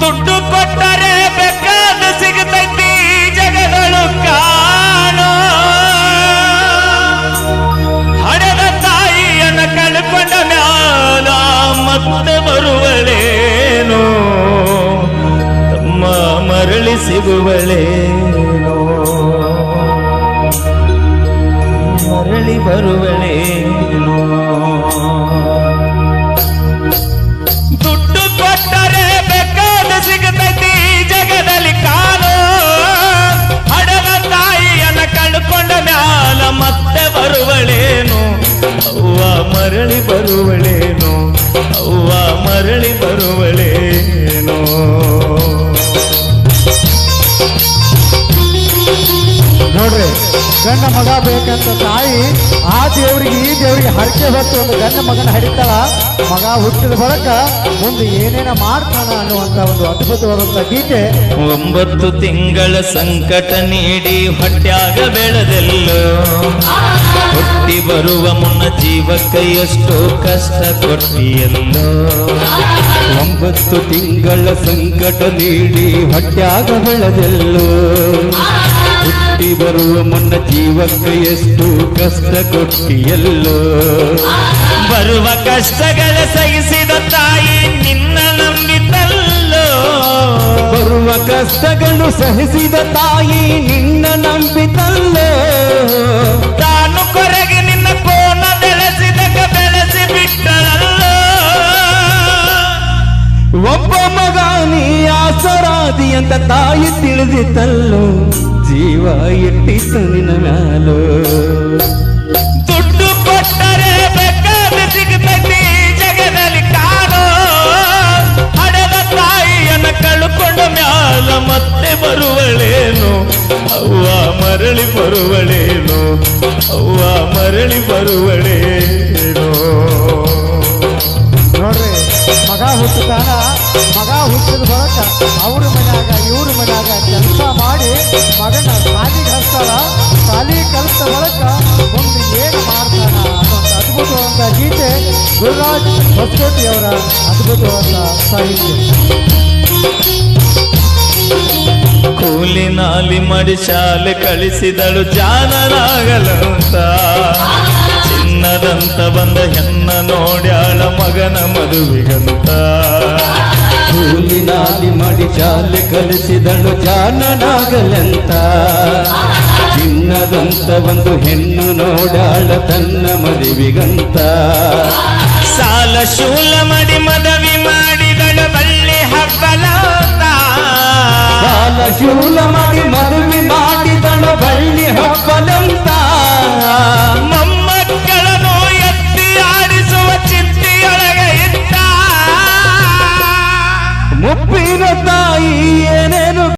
ದುಡ್ಡು ಕೊಟ್ಟರೆ ಬೇಕಾದ ಸಿಗತೈತಿ ಜಗಗಳು ಕಾಣೋ. ಹಣದ ತಾಯಿಯನ್ನ ಕಳ್ಕೊಂಡ ಮ್ಯಾಲ ಮತ್ತೆ ಬರುವಳೇನು. ತಮ್ಮ ಮರಳಿ ಸಿಗುವಳೇನು. ಮರಳಿ ಬರುವಳೇನೋ ಬರುವಳೇನು? ಅವ್ವ ಮರಳಿ ಬರುವಳೇನು? ಅವ್ವ ಮರಳಿ ಬರುವಳೇನು? ನೋಡ್ರಿ ಗಂಡ ಮಗ ಬೇಕಂತ ತಾಯಿ ಆ ದೇವರಿಗೆ ಈ ದೇವರಿಗೆ ಹರಕೆ ಹೊತ್ತು ಒಂದು ಗಂಡ ಮಗನ ಹರಿತಾಳ ಮಗ ಹುಟ್ಟಿದ ಬಳಿಕ ಮುಂದೆ ಏನೇನ ಮಾಡ್ತಾನ ಅನ್ನುವಂತ ಒಂದು ಅದ್ಭುತವಾದಂತ ಗೀತೆ. ಒಂಬತ್ತು ತಿಂಗಳ ಸಂಕಟ ನೀಡಿ ಹೊಟ್ಯಾಗ ಬೆಳೆದೆಲ್ಲೋ? ಬರುವ ಮುನ್ನ ಜೀವಕ್ಕೆ ಎಷ್ಟೋ ಕಷ್ಟ ಕೊಟ್ಟಿಯಲ್ಲೋ. ಒಂಬತ್ತು ತಿಂಗಳ ಸಂಕಟ ನೀಡಿ ಹೊಟ್ಯಾಗ ಬೆಳೆದೆಲ್ಲೋ ಹುಟ್ಟಿ ಬರುವ ಮುನ್ನ ಜೀವಕ್ಕೆ ಎಷ್ಟು ಕಷ್ಟ ಕೊಟ್ಟಿಯಲ್ಲೋ. ಬರುವ ಕಷ್ಟಗಳ ಸಹಿಸಿದ ತಾಯಿ ನಿನ್ನ ನಂಬಿತಲ್ಲೋ ಬರುವ ಕಷ್ಟಗಳು ಸಹಿಸಿದ ತಾಯಿ ನಿನ್ನ ನಂಬಿತಲ್ಲೋ ಮಗ ನೀ ಆಸರಾದಿ ಅಂತ ತಾಯಿ ತಿಳಿದಿತ್ತಲ್ಲೋ, ಜೀವ ಇಟ್ಟಿತ್ತು ನಿನ್ನ ಮ್ಯಾಲೋ. ದುಡ್ಡು ಕೊಟ್ಟರೆ ಬೇಕಾದ ಸಿಗತೈತಿ ಜಗದಲ್ಲಿ ಕಾಣೋ ಹಡೆದ ತಾಯಿಯನ್ನು ಕಳ್ಕೊಂಡ ಮ್ಯಾಲ ಮತ್ತೆ ಬರುವಳೇನು? ಅವ್ವ ಮರಳಿ ಬರುವಳೇನು? ಅವ್ವ ಮರಳಿ ಬರುವಳೇನು ಹುಟ್ಟುತ್ತಾನ ಮಗ ಹುಟ್ಟಿದ ಬಳಿಕ ಅವ್ರ ಮನ್ಯಾಗ, ಇವ್ರ ಮನ್ಯಾಗ ಕೆಲಸ ಮಾಡಿ ಮಗನ ಸಾಲಿಗೆ ಹಚ್ತಾಳ ಸಾಲಿ ಕಲಿತ ಬಳಿಕ ಒಂದು ಏನು ಮಾಡ್ತಾನ ಅನ್ನೋಂಥ ಅದ್ಭುತವಾದಂಥ ಗೀತೆ ಗುರುರಾಜ್ ಅವರ ಅದ್ಭುತವಾದ ಸಾಹಿತ್ಯ. ಕೂಲಿ ನಾಲಿ ಮಾಡಿ ಶಾಲೆ ಕಳಿಸಿದಳು ಜಾನರಾಗಲಂತ. ಚಿನ್ನದಂತ ಬಂದ ಹೆಣ್ಣ ನೋಡ್ಯಾಳ ಮಗನ ಮದುವೆಗಂತ. ಹೂಲಿನಾಲಿ ಮಾಡಿ ಶಾಲೆ ಕಲಿಸಿದಳು ಜಾನನಾಗಲಂತ. ಚಿನ್ನದಂತ ಬಂದು ಹೆಣ್ಣು ನೋಡಾಳ ತನ್ನ ಮದುವಿಗಂತ. ಸಾಲ ಶೂಲ ಮಾಡಿ ಮದವಿ ಮಾಡಿದಳು ಬಳ್ಳಿ ಹಬ್ಬಲ ಸಾಲ ಶೂಲ